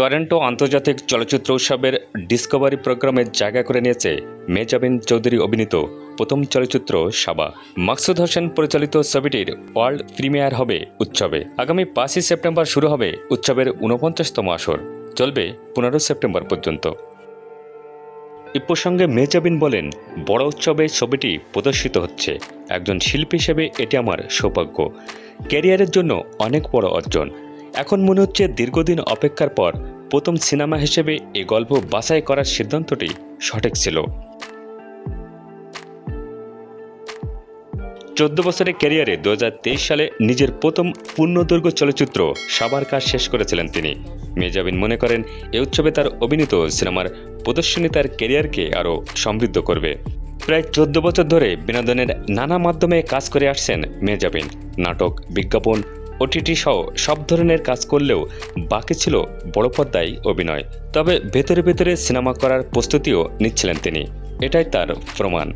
Toronto আন্তর্জাতিক চলচ্চিত্র উৎসবের ডিসকভারি প্রোগ্রামে জায়গা করে নিয়েছে মেজাবিন চৌধুরী অভিনীত প্রথম চলচ্চিত্র সাবা। মাকসুদ হোসেন পরিচালিত ছবিটির ওয়ার্ল্ড প্রিমিয়ার হবে উৎসবে। আগামী পাঁচই সেপ্টেম্বর শুরু হবে উৎসবের ঊনপঞ্চাশতম আসর। চলবে পনেরো সেপ্টেম্বর পর্যন্ত। এ প্রসঙ্গে মেজাবিন বলেন, বড় উৎসবে ছবিটি প্রদর্শিত হচ্ছে। একজন শিল্পী হিসেবে এটি আমার সৌভাগ্য। ক্যারিয়ারের জন্য অনেক বড় অর্জন। এখন মনে হচ্ছে দীর্ঘদিন অপেক্ষার পর প্রথম সিনেমা হিসেবে এই গল্প বাছাই করার সিদ্ধান্তটি সঠিক ছিল। চোদ্দ বছরের ক্যারিয়ারে দু হাজার তেইশ সালে নিজের প্রথম পূর্ণদৈর্ঘ্য চলচ্চিত্র সাবার কাজ শেষ করেছিলেন তিনি। মেজাবিন মনে করেন, এ উৎসবে তার অভিনীত সিনেমার প্রদর্শনী তার ক্যারিয়ারকে আরও সমৃদ্ধ করবে। প্রায় চোদ্দ বছর ধরে বিনোদনের নানা মাধ্যমে কাজ করে আসছেন মেজাবিন। নাটক, বিজ্ঞাপন ওটিটি সহ সব ধরনের কাজ করলেও বাকি ছিল বড় পর্দায় অভিনয়। তবে ভেতরে ভেতরে সিনেমা করার প্রস্তুতিও নিচ্ছিলেন তিনি। এটাই তার প্রমাণ।